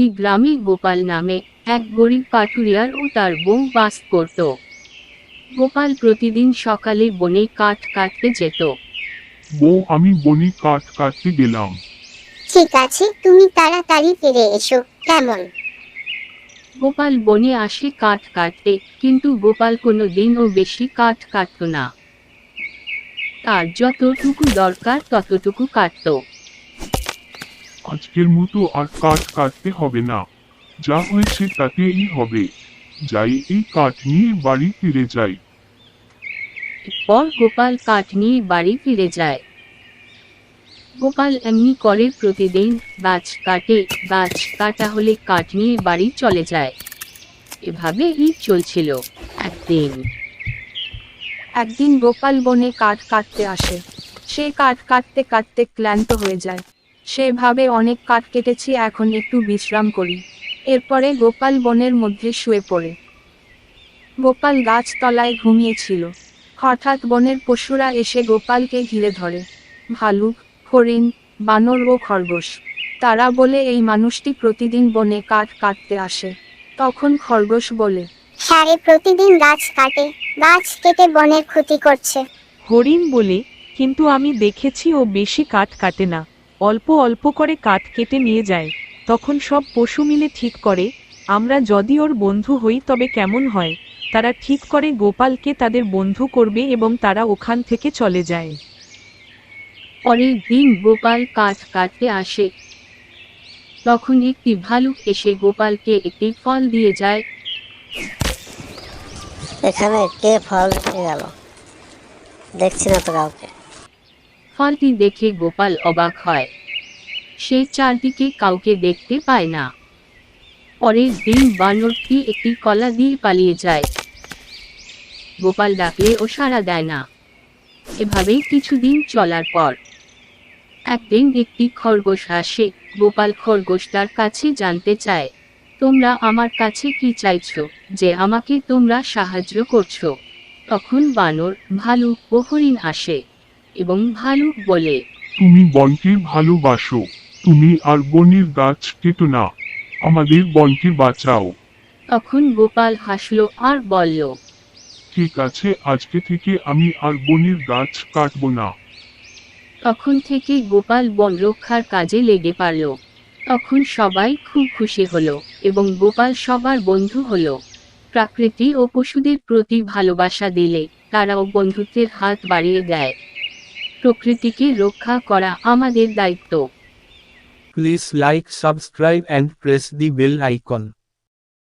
একটি গ্রামে গোপাল নামে এক গরিব পাটুরিয়ার ও তার বউ বাস করত। গোপাল প্রতিদিন সকালে বনে কাঠ কাটতে যেত। বউ আমি বনি কাঠ কাটতে গেলাম। ঠিক আছে তুমি তাড়াতাড়ি ফিরে এসো কেমন? গোপাল বনে আসে কাঠ কাটতে কিন্তু গোপাল কোনো দিনও বেশি কাঠ কাটত না। তার যতটুকু দরকার ততটুকু কাটত। আজকের মতো আর কাঠ কাটতে হবে না। যা হয়েছে তাতেই হবে। যাই এই কাঠ নিয়ে বাড়ি ফিরে যাই। পর গোপাল কাঠ নিয়ে বাড়ি ফিরে যায়। গোপাল এমনি করে প্রতিদিন গাছ কাটে গাছ কাটা হলে কাঠ নিয়ে বাড়ি চলে যায়। এভাবে ঈদ চলছিল একদিন। একদিন গোপাল বনে কাঠ কাটতে আসে। সে কাঠ কাটতে কাটতে ক্লান্ত হয়ে যায়। সে ভাবে অনেক কাঠ কেটেছি এখন একটু বিশ্রাম করি। এরপরে গোপাল বনের মধ্যে শুয়ে পড়ে। গোপাল গাছতলায় ঘুমিয়েছিল। হঠাৎ বনের পশুরা এসে গোপালকে ঘিরে ধরে। ভালুক হরিণ বানর ও খরগোশ। তারা বলে এই মানুষটি প্রতিদিন বনে কাঠ কাটতে আসে। তখন খরগোশ বলে হ্যাঁ রে, প্রতিদিন গাছ কাটে। গাছ কেটে বনের ক্ষতি করছে। হরিণ বলে কিন্তু আমি দেখেছি ও বেশি কাঠ কাটে না। অল্প অল্প করে কাঠ কেটে নিয়ে যায়। তখন সব পশু মিলে ঠিক করে আমরা যদি ওর বন্ধু হই তবে কেমন হয়? তারা ঠিক করে গোপালকে তাদের বন্ধু করবে এবং তারা ওখান থেকে চলে যায়। পরের দিন গোপাল কাঠ কাটতে আসে। তখন একটি ভালুক এসে গোপালকে একটি ফল দিয়ে যায়। এখানে কে ফল রেখে গেল? দেখছি না তো কাউকে। ফলটি দেখে গোপাল অবাক হয়। সে চারদিকে কাউকে দেখতে পায় না। পরের দিন বানরটি একটি কলা দিয়ে পালিয়ে যায়। গোপাল ডাকলে ও সাড়া দেয় না। এভাবেই কিছুদিন চলার পর একদিন একটি খরগোশ আসে। গোপাল খরগোশটার কাছে জানতে চায়, তোমরা আমার কাছে কি চাইছো যে আমাকে তোমরা সাহায্য করছ? তখন বানর ভালুক ও হরিণ আসে। এবং ভালুক বলে। তুমি বনকে ভালোবাসো তুমি আর বনের গাছ কেটো না। আমাদের বনকে বাঁচাও। তখন গোপাল হাসলো আর বলল ঠিক আছে আজকে থেকে আমি আর বনের গাছ কাটবো না। তখন থেকে গোপাল বন রক্ষার কাজে লেগে পারল তখন সবাই খুব খুশি হলো এবং গোপাল সবার বন্ধু হলো। প্রকৃতি ও পশুদের প্রতি ভালোবাসা দিলে তারাও বন্ধুত্বের হাত বাড়িয়ে দেয়। প্রকৃতিকে রক্ষা করা আমাদের দায়িত্ব। Please like subscribe and press the bell icon